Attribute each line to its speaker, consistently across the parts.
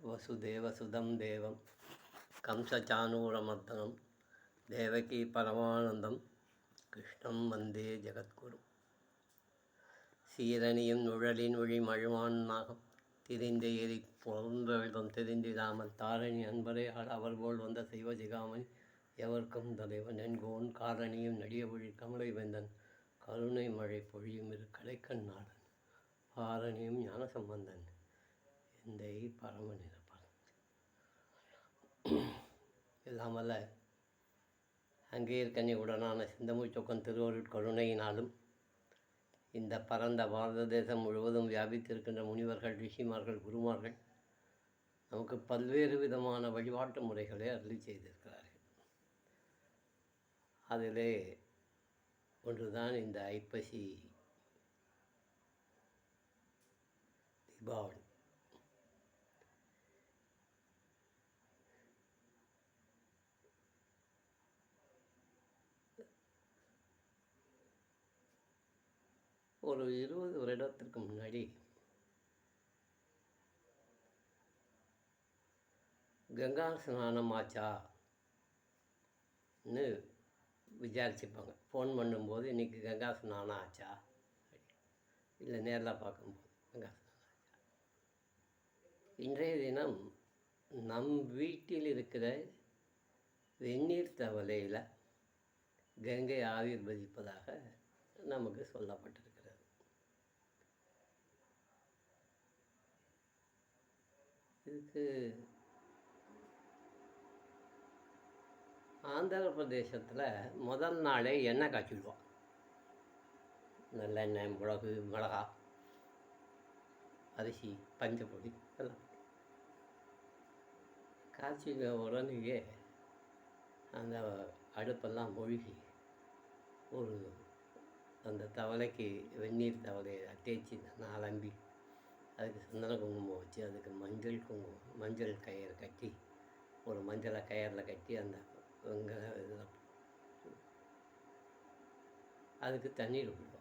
Speaker 1: வசுதேவசுதம் தேவம் கம்சச்சானூரமர்த்தனம் தேவகி பரமானந்தம் கிருஷ்ணம் வந்தே ஜெகத்குரு சீரணியும் நுழலின் ஒளி மழுவான் நாகம் திரிந்த எரி புலர்ந்தவிதம் தெரிந்திடாமல் தாரணி அன்பரே அவர் போல் வந்த செய்வ எவர்க்கும் தலைவன் என்கோன் காரணியும் நடிய ஒழி கமலை வேந்தன் கருணை மழை பொழியும் இரு கலைக்கண் நாடன் பாரணியும் ஞானசம்பந்தன். இந்த எந்தை பரம நிரப்பன் எல்லாம் வல்ல அங்கேயர் உடனான சிந்தமுச்சொக்கன் திருவருட் கருணையினாலும் இந்த பரந்த பாரத தேசம் முழுவதும் வியாபித்திருக்கின்ற முனிவர்கள் ரிஷிமார்கள் குருமார்கள் நமக்கு பல்வேறு விதமான வழிபாட்டு முறைகளை அருளி செய்திருக்கிறார்கள். அதிலே ஒன்றுதான் இந்த ஐப்பசி தீபாவளி. ஒரு இருபது வருடத்திற்கு முன்னாடி கங்கா ஸ்நானம் ஆச்சான்னு விசாரிச்சுப்பாங்க. ஃபோன் பண்ணும்போது இன்றைக்கி கங்கா ஸ்நானம் ஆச்சா? இல்லை நேரில் பார்க்கும்போது கங்கா ஸ்நானம் ஆச்சா? இன்றைய தினம் நம் வீட்டில் இருக்கிற வெந்நீர் தவளையில் கங்கை ஆவிர்வதிப்பதாக நமக்கு சொல்லப்பட்டிருக்கு. இதுக்கு ஆந்திர பிரதேசத்தில் முதல் நாளே எண்ணெய் காய்ச்சிடுவோம். நல்லெண்ணெய் மிளகு மிளகா அரிசி பஞ்சப்பொடி எல்லாம். காய்ச்சின உடனேயே அந்த அடுப்பெல்லாம் மூழ்கி ஒரு அந்த தவளைக்கு வெந்நீர் தவளையை தேய்ச்சி நாலம்பி அதுக்கு சந்தன குங்குமம் வச்சு அதுக்கு மஞ்சள் குங்குமம் மஞ்சள் கயிறு கட்டி ஒரு மஞ்சளை கயிறில் கட்டி அந்த வெங்க இதில் அதுக்கு தண்ணீர் விடுவோம்.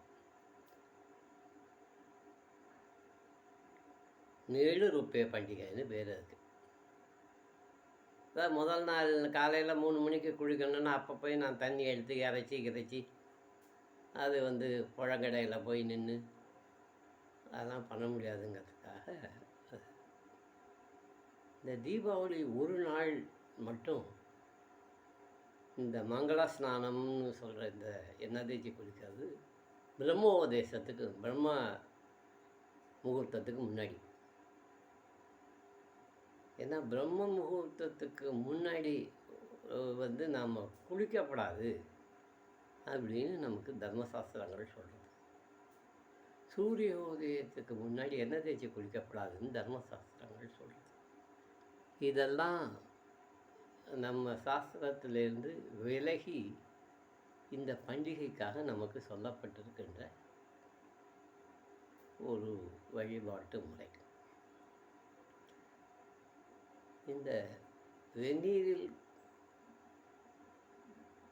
Speaker 1: நேழு ருப்பே பண்டிகைன்னு பேர் அதுக்கு. அதான் முதல் நாள் காலையில் மூணு மணிக்கு குளிக்கணும்னா அப்போ போய் நான் தண்ணி எடுத்து இறைச்சி இறைச்சி அது வந்து பழங்கடையில் போய் நின்று அதெல்லாம் பண்ண முடியாதுங்கிறதுக்காக. இந்த தீபாவளி ஒரு நாள் மட்டும் இந்த மங்களா ஸ்நானம்னு சொல்கிற இந்த எண்ண தேய்ச்சி குளிக்கிறது பிரம்மோபதேசத்துக்கு பிரம்ம முகூர்த்தத்துக்கு முன்னாடி. ஏன்னா பிரம்ம முகூர்த்தத்துக்கு முன்னாடி வந்து நாம் குளிக்கப்படாது அப்படின்னு நமக்கு தர்மசாஸ்திரங்கள் சொல்கிறோம் சூரிய உதயத்துக்கு முன்னாடி என்ன தேய்ச்சி குளிக்கப்படாதுன்னு தர்மசாஸ்திரங்கள் சொல்கிறது. இதெல்லாம் நம்ம சாஸ்திரத்திலேருந்து விலகி இந்த பண்டிகைக்காக நமக்கு சொல்லப்பட்டிருக்கின்ற ஒரு வழிபாட்டு முறை. இந்த வெந்நீரில்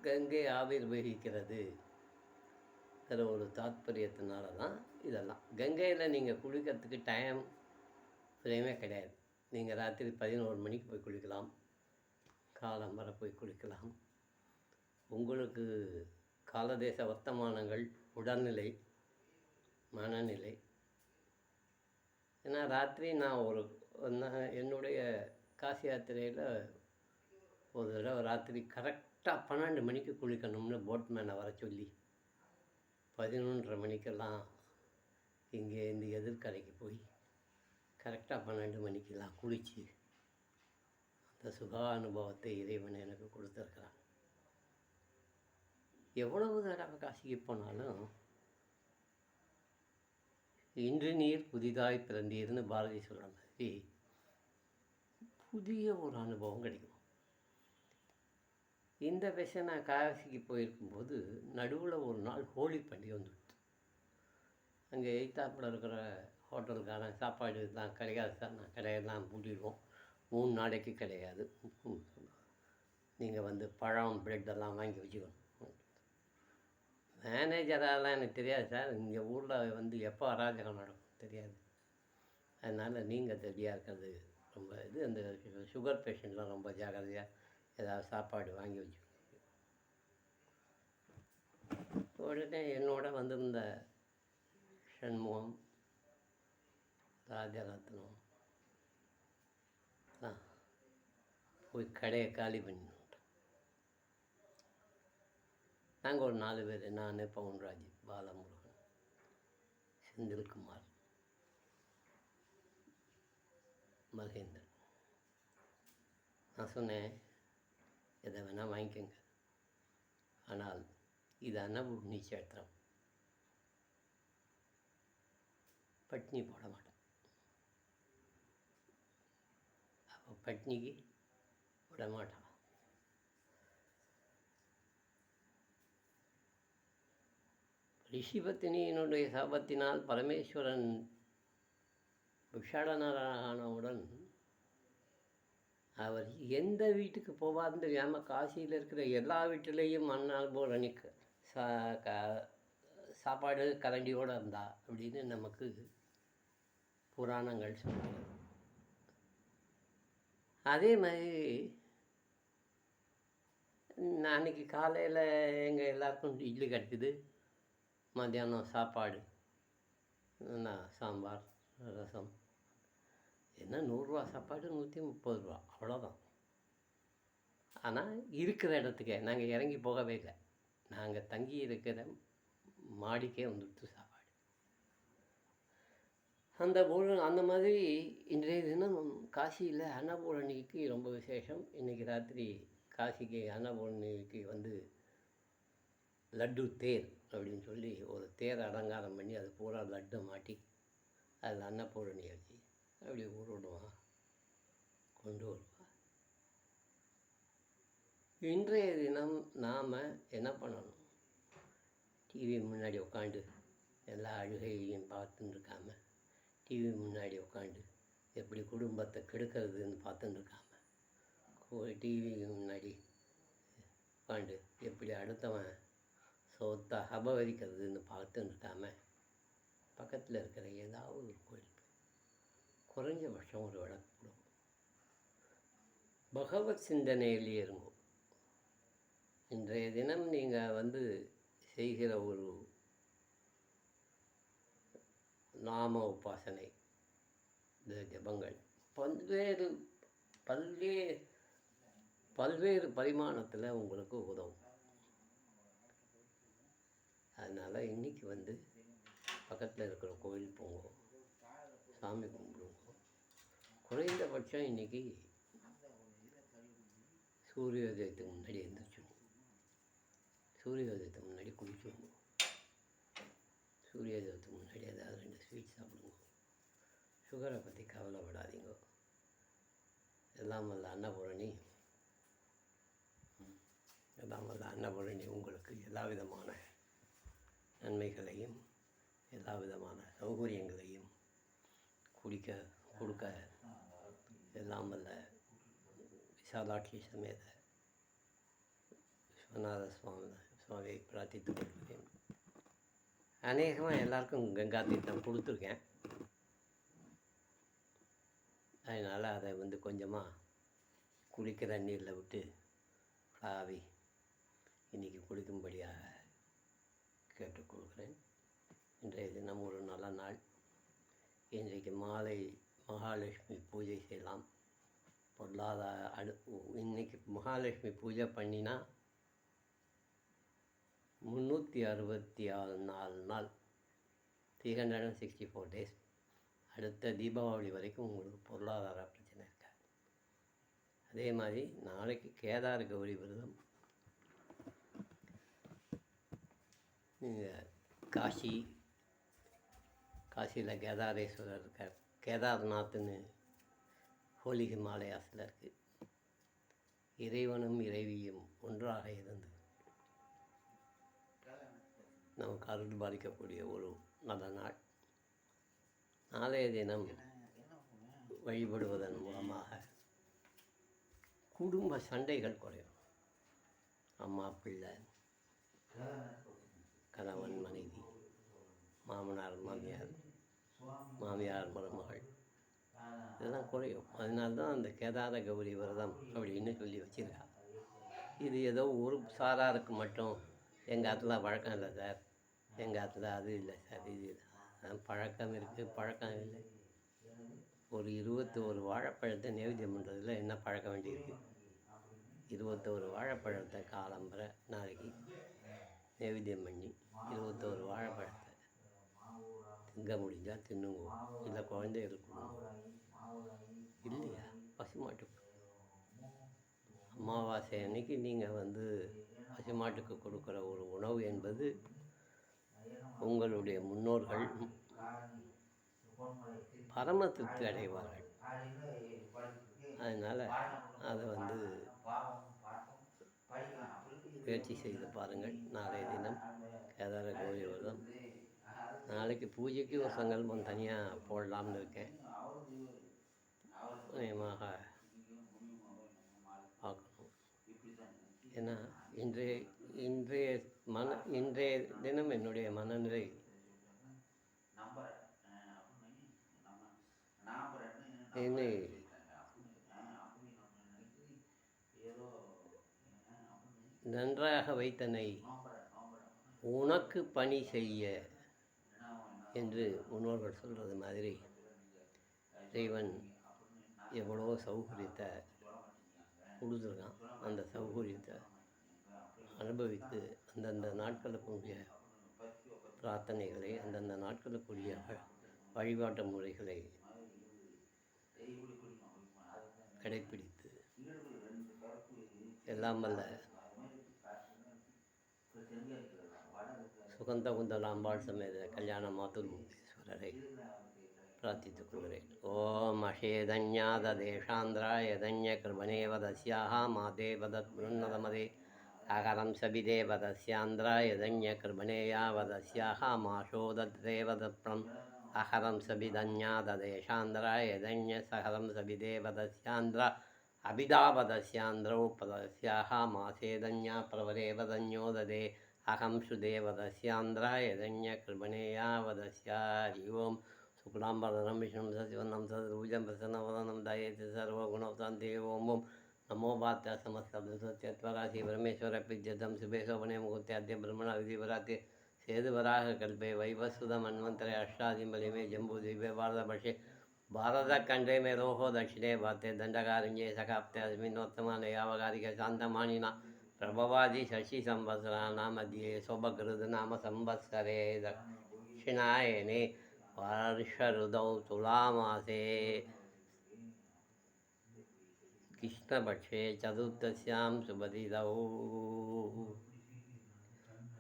Speaker 1: கங்கை ஆவிர்வகிக்கிறது ஒரு தாத்பரியத்தினால தான் இதெல்லாம். கங்கையில் நீங்கள் குளிக்கிறதுக்கு டைம் ஃப்ரேமே கிடையாது. நீங்கள் ராத்திரி பதினோரு மணிக்கு போய் குளிக்கலாம். காலம் வர போய் குளிக்கலாம். உங்களுக்கு காலதேச வர்த்தமானங்கள் உடல்நிலை மனநிலை. ஏன்னா ராத்திரி நான் ஒரு நான் என்னுடைய காசி யாத்திரையில் ஒரு தடவை ராத்திரி கரெக்டாக பன்னெண்டு மணிக்கு குளிக்கணும்னு போட்மேனை வர சொல்லி பதினொன்றரை மணிக்கெல்லாம் இங்கே எதிர்கரைக்கு போய் கரெக்டாக பன்னெண்டு மணிக்கெல்லாம் குளித்து அந்த சுகா அனுபவத்தை இறைவன் எனக்கு கொடுத்துருக்குறான். எவ்வளவு தடவை காசிக்கு போனாலும் இன்று நீர் புதிதாய் பிறந்தீர்னு பாரதி சொல்கிற மாதிரி புதிய ஒரு அனுபவம் கிடைக்கும். இந்த விஷயம் நான் காசிக்கு போயிருக்கும்போது நடுவில் ஒரு நாள் ஹோலி பண்டிகை வந்துடுச்சு. அங்கே எய்த்தாப்பில் இருக்கிற ஹோட்டலுக்கான சாப்பாடு தான் கிடையாது சார். நான் கடையெல்லாம் பூட்டிடுவோம் மூணு நாளைக்கு கிடையாது. நீங்கள் வந்து பழம் பிரெட் எல்லாம் வாங்கி வச்சுக்கணும். மேனேஜரெல்லாம் எனக்கு தெரியாது சார். இங்கே ஊரில் வந்து எப்போ அராஜகம் நடக்கும் தெரியாது. அதனால் நீங்கள் ரெடியாக இருக்கிறது ரொம்ப இது. அந்த சுகர் பேஷண்ட்லாம் ரொம்ப ஜாக்கிரதையாக ஏதாவது சாப்பாடு வாங்கி வச்சு உடனே என்னோட வந்திருந்த ஷண்முகம் ராஜரத்னம். ஆ போய் கடையை காலி பண்ணிட்டோம். நாங்கள் ஒரு நாலு பேர் நான் பவுன்ராஜ் பாலமுருகன் செந்தில்குமார் மகேந்திரன். நான் சொன்னேன் எதை வேணால் வாங்கிக்கோங்க. ஆனால் இது அன்னபூர்ணி சேத்திரம் பட்னி போட மாட்டோம் அப்போ பட்னிக்கு விட மாட்டான் ரிஷிபத்தினியினுடைய சாபத்தினால் பரமேஸ்வரன் விஷாடனரானவுடன் அவர் எந்த வீட்டுக்கு போவார்ந்து தெரியாமல் காசியில் இருக்கிற எல்லா வீட்டிலையும் மண்ணால் போல் அணிக்க சா க சாப்பாடு கரண்டியோடு இருந்தா அப்படின்னு நமக்கு புராணங்கள் சொல்கிறது. அதே மாதிரி நான் அன்றைக்கி காலையில் எங்கள் எல்லாருக்கும் இட்லி கிடச்சிது மத்தியானம் சாப்பாடு என்ன சாம்பார் ரசம். என்ன நூறுரூவா சாப்பாடு? நூற்றி முப்பது ரூபா. அவ்வளோதான் ஆனால் இருக்கிற இடத்துக்கே நாங்கள் இறங்கி போகவே இல்லை. நாங்கள் தங்கி இருக்கிற மாடிக்கே வந்துட்டு சாப்பிட்டோம். அந்த பூர அந்த மாதிரி இன்றைய தினம் காசியில் அன்னபூரணிக்கு ரொம்ப விசேஷம். இன்றைக்கி ராத்திரி காசிக்கு அன்னபூரணிக்கு வந்து லட்டு தேர் அப்படின்னு சொல்லி ஒரு தேர் அலங்காரம் பண்ணி அது பூரா லட்டு மாட்டி அதில் அன்னபூரணி வச்சு அப்படி ஊருடுவான் கொண்டு வருவான் இன்றைய தினம் நாம் என்ன பண்ணணும்? டிவி முன்னாடி உட்காந்து எல்லா அழுகையையும் பார்த்துன்னு இருக்காம டிவி முன்னாடி உட்காந்து எப்படி குடும்பத்தை கெடுக்கிறதுன்னு பார்த்துன்னு இருக்காம டிவி முன்னாடி உட்காந்து எப்படி அடுத்தவன் சோத்தை அபகரிக்கிறதுன்னு பார்த்துன்னு இருக்காம பக்கத்தில் இருக்கிற ஏதாவது ஒரு கோயில் குறைஞ்ச குறைஞ்சபட்சம் ஒரு விளக்கு கொடுக்கும் பகவத் சிந்தனையிலேயே இருங்கோ. இன்றைய தினம் நீங்கள் வந்து செய்கிற ஒரு நாம உபாசனை. இந்த ஜபங்கள். பல்வேறு பல்வே பல்வேறு பரிமாணத்தில் உங்களுக்கு உதவும். அதனால் இன்றைக்கி வந்து பக்கத்தில் இருக்கிற கோயில் போங்க. சாமி கும்பிடுவோம் குறைந்தபட்சம் இன்றைக்கி சூரியோதயத்துக்கு முன்னாடி எழுந்திரிச்சிடணும் சூரியோதயத்துக்கு முன்னாடி குளிச்சிடணும் சூரியோதயத்துக்கு முன்னாடி ஏதாவது ரெண்டு ஸ்வீட் சாப்பிடுங்க. சுகரை பற்றி கவலைப்படாதீங்க. எல்லாம் வல்ல அன்னபூரணி. எல்லாம் வல்ல அன்னபூரணி உங்களுக்கு எல்லா விதமான நன்மைகளையும் எல்லா விதமான சௌகரியங்களையும் குடிக்க கொடுக்க எல்லாம் வல்ல விசாலாட்சி சமேத விஸ்வநாத சுவாமி சுவாமியை பிரார்த்தித்துக் கொள்கிறேன். அநேகமாக எல்லாருக்கும் கங்கா தீர்த்தம் கொடுத்துருக்கேன். அதனால் அதை வந்து கொஞ்சமாக குளிக்கிற நீரில் விட்டு ஆவி இன்றைக்கி குளிக்கும்படியாக கேட்டுக்கொள்கிறேன். இன்றைய தினம் ஒரு நல்ல நாள். இன்றைக்கு மாலை மகாலட்சுமி பூஜை செய்யலாம். பொருளாதார அடு இன்றைக்கி மகாலட்சுமி பூஜை பண்ணினா முந்நூற்றி அறுபத்தி ஆறு நாலு நாள். Three hundred and sixty four days அடுத்த தீபாவளி வரைக்கும் உங்களுக்கு பொருளாதார பிரச்சனை இருக்காது. அதே மாதிரி நாளைக்கு கேதார் கௌரி விரதம். நீங்கள் காசி காசியில் கேதாரேஸ்வரர் இருக்கார். கேதார்நாத்னு ஹோலி ஹிமாலயாஸில் இருக்குது இறைவனும் இறைவியும் ஒன்றாக இருந்து நமக்கு அருள் பாதிக்கக்கூடிய ஒரு நல்ல நாள். நாளைய தினம் வழிபடுவதன் மூலமாக குடும்ப சண்டைகள் குறையும். அம்மா பிள்ளை கணவன் மனைவி மாமனார் மாமியார் மாமியார் மருமகள் இதெல்லாம் குறையும். அதனால தான் அந்த கேதார கௌரி விரதம் அப்படின்னு சொல்லி வச்சிருக்கா இது ஏதோ ஒரு சாராருக்கு மட்டும் எங்கள் ஆற்றுல வழக்கம் இல்லை சார். எங்கள் ஆற்றுல அது இல்லை சார் இது இல்லை. பழக்கம் இருக்குது பழக்கம் இல்லை. ஒரு இருபத்தோரு வாழைப்பழத்தை நைவேத்தியம் பண்ணுறதுல என்ன பழக்க வேண்டியிருக்கு இருபத்தோரு வாழைப்பழத்தை காலம்பரை நாளைக்கு நைவேத்தியம் பண்ணி இருபத்தோரு வாழைப்பழத்தை திங்க முடிஞ்சால் தின்னுங்க. இல்லை குழந்தைகளுக்கு கொடுங்க இல்லையா? பசுமாட்டுக்கு. அமாவாசை அன்னைக்கு நீங்கள் வந்து பசுமாட்டுக்கு கொடுக்குற ஒரு உணவு என்பது உங்களுடைய முன்னோர்கள் பரம திருப்தி அடைவார்கள். அதனால் அதை வந்து முயற்சி செய்து பாருங்கள். நாளைய தினம் கேதார கௌரி விரதம். நாளைக்கு பூஜைக்கு ஒரு சங்கல்பம் தனியாக போடலாம்னு இருக்கேன். நிச்சயமாக பார்க்கணும். ஏன்னா இன்றைய இன்றைய மன இன்றைய தினம் என்னுடைய மனநிலை. என்னை நன்றாக வைத்தனை உனக்கு பணி செய்ய என்று முன்னோர்கள் சொல்கிறது மாதிரி. இறைவன் எவ்வளோ சௌகரியத்தை கொடுத்துருக்கான். அந்த சௌகரியத்தை அனுபவித்து அந்தந்த நாட்களுக்குரிய பிரார்த்தனைகளை அந்தந்த நாட்களுக்குரிய வ- வழிபாட்டு முறைகளை கடைப்பிடித்து எல்லாம் வல்ல சுகந்த குந்தலாம்பாள் சமேத கல்யாண மாத்துர் முக்தேஸ்வரரை பிரார்த்தித்துக் கொள்கிறேன். ஓம் அஷேதன்யாத தேஷாந்திராய தன்ய கிருபணேவ மாதேவத மாதே வதத் अकरं सविदे वदस्यान्द्रायदन्यकृभणेया वदस्याः माशो दत्ते वदत्रम् अहरं सविदन्या ददेशान्द्रायदन्यसहरं सविदे वदस्यान्द्र अभिदावदस्यान्द्रौ पदस्याः मासेदन्या प्रवरेवदन्यो ददे अहं सुदेवदस्यान्द्रायदन्यकृभणेया वदस्या हरि ओं शुक्लां वदनं विष्णुं सचिवनं सदरूजं प्रसन्नवदनं दयेति सर्वगुणवतान्ते ओं ओं नमो अमोवात्या समस्तब्दत्वकाशी परमेश्वर पिज्जतम सुभेशोपने मुहूर्त्याद्य ब्रह्मण विधिवरात्य सेदुवराहकल्पे वैवस्सुधमन्वन्तरे दिव्य मे जम्बूद्वीपे भारत कंडे में रोहो दक्षिणे भाते दण्डकारण्ये सखाप्ते अस्मिन्नोत्तमाने यावकारिके शान्तमाणिना प्रभवादि शोभगृत नाम संवत्सरे दक्षिणायने वर्षऋतौ तुलामासे कृष्णपक्षे चतुर्दश्यां सुमतितौ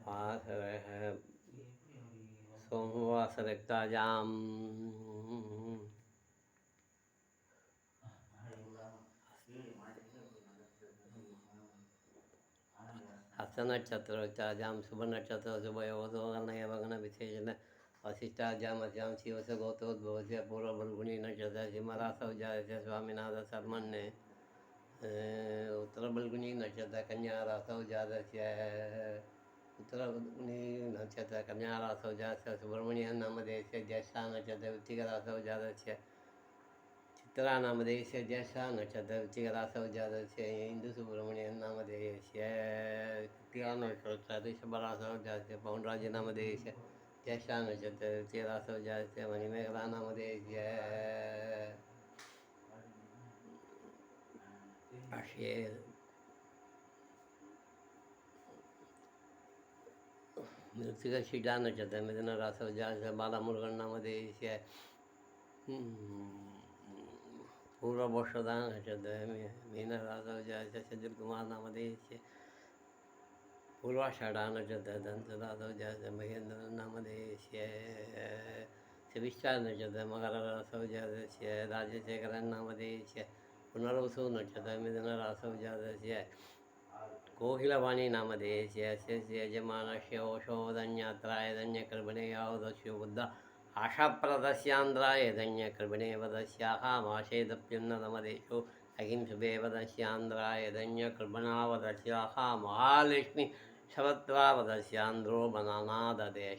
Speaker 1: वासरः सोमवासरक्तायां सोमवासरक्तायाम् हस्तनक्षत्रचाजां शुभनक्षत्रशुभयोगणविशेषण वशिष्ठाजामस्यां शिवस गोत्रोद्भवस्य पूर्वभल्गुणी नक्षत्रस्य स्वामिनाथ स्वामिनाथसर्मण्ये शर्मण्ये उत्तरफल्गुणी नक्षत्र कन्यारासौ जातस्य उत्तरफल्गुणी नक्षत्र कन्या कन्यारासौ जातस्य सुब्रह्मण्यं नामदेशस्य ज्येष्ठा नक्षत्र वृत्तिकरासौ जातस्य चित्रा नामधेयस्य ज्येष्ठा नक्षत्र वृत्तिकरासौ जातस्य इन्दुसुब्रह्मण्यं नामधेयस्य कृत्तिका नक्षत्र ऋषभरासौ जातस्य पौण्डराज नामधेयस्य ज्येष्ठा नक्षत्र वृत्तिकरासौ जातस्य मणिमेखला नामधेयस्य अक्षये मृत्तिकशिला नक्षत्र मिथुनरासौ जातस्य बालमुरुगन् नामधेयस्य पूर्ववर्षदा नक्षत्र मीनरासौ जातस्य सज्जनकुमार नामधेयस्य पूर्वाषाढा नक्षत्र दन्तरासौ जातस्य महेन्द्र नामधेयस्य शविष्ठा नक्षत्र मकररासौ जातस्य राजशेखरन् नामधेयस्य पुनरवसु नक्षत्र मिथुनरासौ जातस्य कोकिलवाणी नामधेयस्य अस्य यजमानस्य ओषोदन्यात्राय धन्यकृपणे यावदस्यो बुद्ध आशाप्रदस्यान्द्राय धन्यकृपणे वदस्याः माशेदप्युन्नतमदेशो अहिं शुभे वदस्यान्द्राय धन्यकृपणावदस्याः महालक्ष्मी शवत्वा वदस्यान्द्रो बनानाददेशानरिवो